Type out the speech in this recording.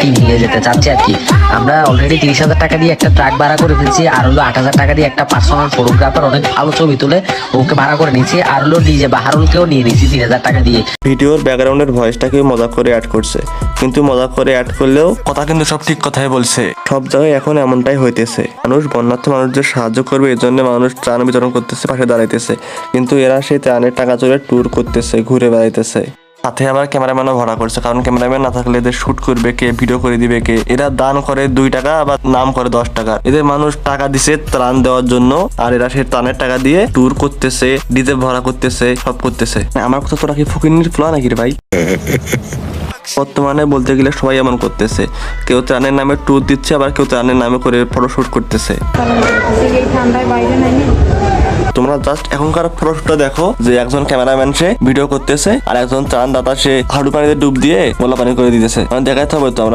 Team নিয়ে যেতে চাচ্ছি আর কি। আমরা অলরেডি তিরিশ হাজার টাকা দিয়ে একটা ট্রাক ভাড়া করে ফেলছি আর হলো আট হাজার টাকা দিয়ে একটা পার্সোনাল ফটোগ্রাফার অনেক ভালো ছবি তুলে ওকে ভাড়া করে নিয়েছি আর হলো ডিজে বাহারুলকেও নিয়ে নিয়েছি তিন হাজার টাকা দিয়ে। ভিডিওর ব্যাকগ্রাউন্ডের ভয়েসটাকে মজা করে অ্যাড করছে কিন্তু মজা করে অ্যাড করলেও কথা কিন্তু সব ঠিক কথাই বলছে। সব জায়গায় এখন এমনটাই হইতেছে। মানুষ বন্যার্থ মানুষদের সাহায্য করবে এই জন্য মানুষ ত্রাণ বিতরণ করতেছে পাশে দাঁড়াইতেছে। কিন্তু এরা সেই ত্রাণের টাকা চলে ট্যুর করতেছে ঘুরে বেড়াইতেছে। সাথে আবার ক্যামেরাম্যানও ভাড়া করছে কারণ ক্যামেরাম্যান না থাকলে এদের শুট করবে কে ভিডিও করে দিবে কে? এরা দান করে দুই টাকা আবার নাম করে দশ টাকা। এদের মানুষ টাকা দিছে ত্রাণ দেওয়ার জন্য আর এরা সেই ত্রাণের টাকা দিয়ে ট্যুর করতেছে ডিজে ভাড়া করতেছে সব করতেছে। আমার কথা তোরা কি ফকির ফ্লা নাকি রে ভাই? বর্তমানে বলতে গেলে সবাই এমন করতেছে। কেউ ত্রাণের নামে ট্যুর দিচ্ছে আবার কেউ ত্রাণের নামে করে ফটোশুট করতেছে। ঠান্ডায় বাইরে নাই তোমরা জাস্ট এখনকার ফটোটা দেখো যে একজন ক্যামেরাম্যান সে ভিডিও করতেছে আর একজন ত্রাণ দাতা সে হাঁটু পানিতে ডুব দিয়ে গোলা পানি করে দিতেছে। মানে দেখাইতে হবে তো আমরা।